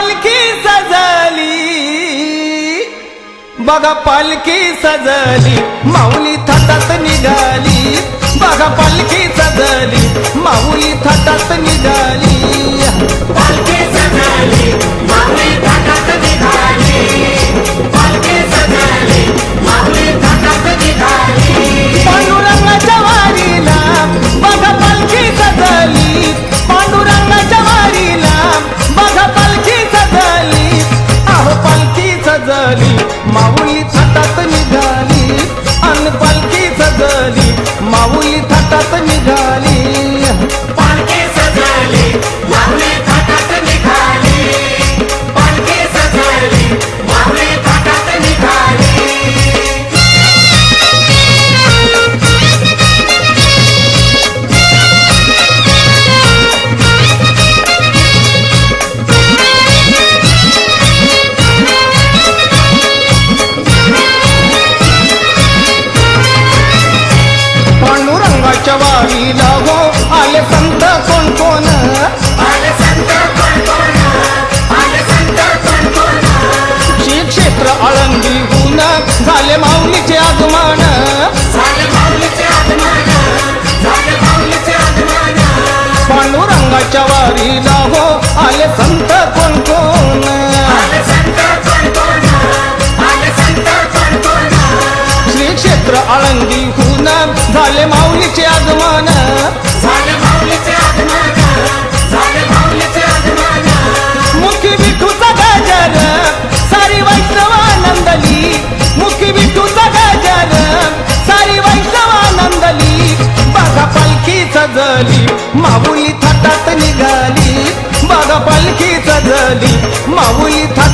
पालखी सजली. बघा पालखी सजली. माऊली थाटात निघाली. बघा पालखी सजली. माऊली थाटात निघाली. पालखी माऊली थाटात निघाली अन पालखी सजली माऊली थाटात निघाली. पांडुरंगाच्या वारीला हो आले संत कोण कोण? श्री क्षेत्र आळंदीहून झाले माऊलीचे आगमन. सजली माऊली थाटात निघाली बागा पालखी सजली माऊली थाट